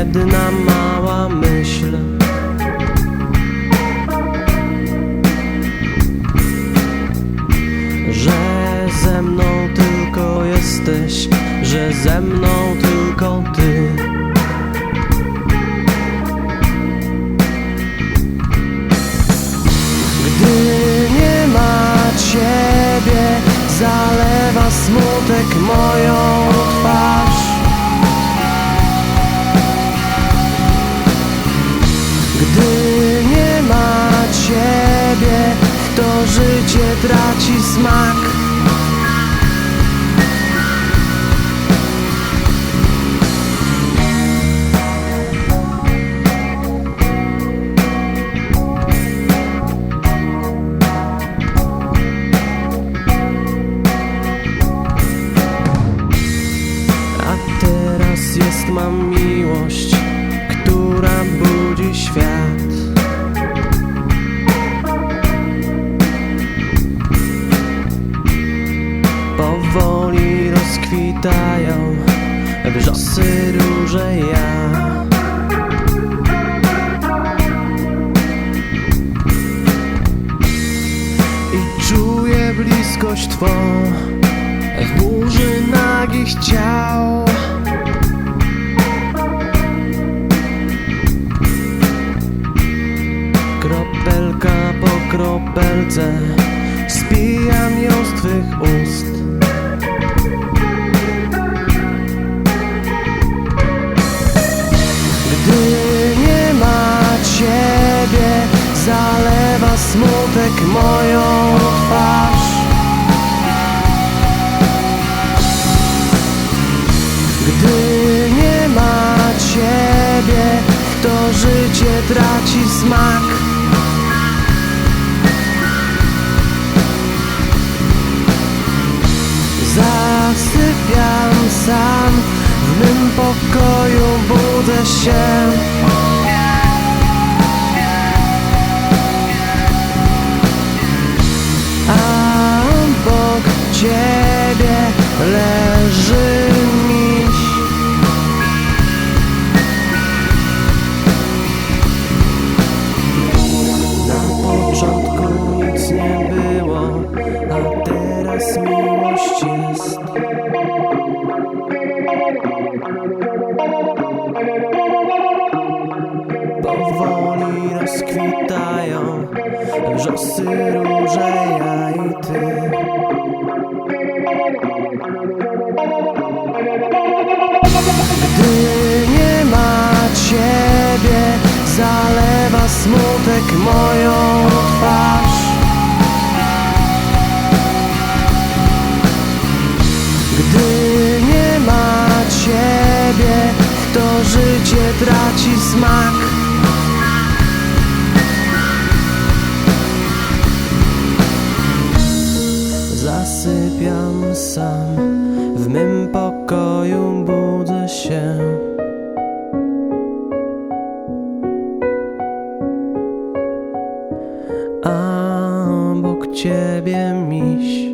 jedna mała myśl. Że ze mną tylko jesteś, że ze mną tylko ty. Gdy nie ma ciebie, zalewa smutek moją rozkwitają wrzosy róże ja. I czuję bliskość Twą w burzy nagich ciał. Kropelka po kropelce życie traci smak. Zasypiam sam, w mym pokoju budzę się. A obok ciebie leży teraz miłość jest. Powoli rozkwitają wrzosy róże ja i ty. Gdy nie ma ciebie, zalewa smutek moją Gdy nie ma ciebie, to życie traci smak. Zasypiam sam, w mym pokoju budzę się. A obok ciebie miś.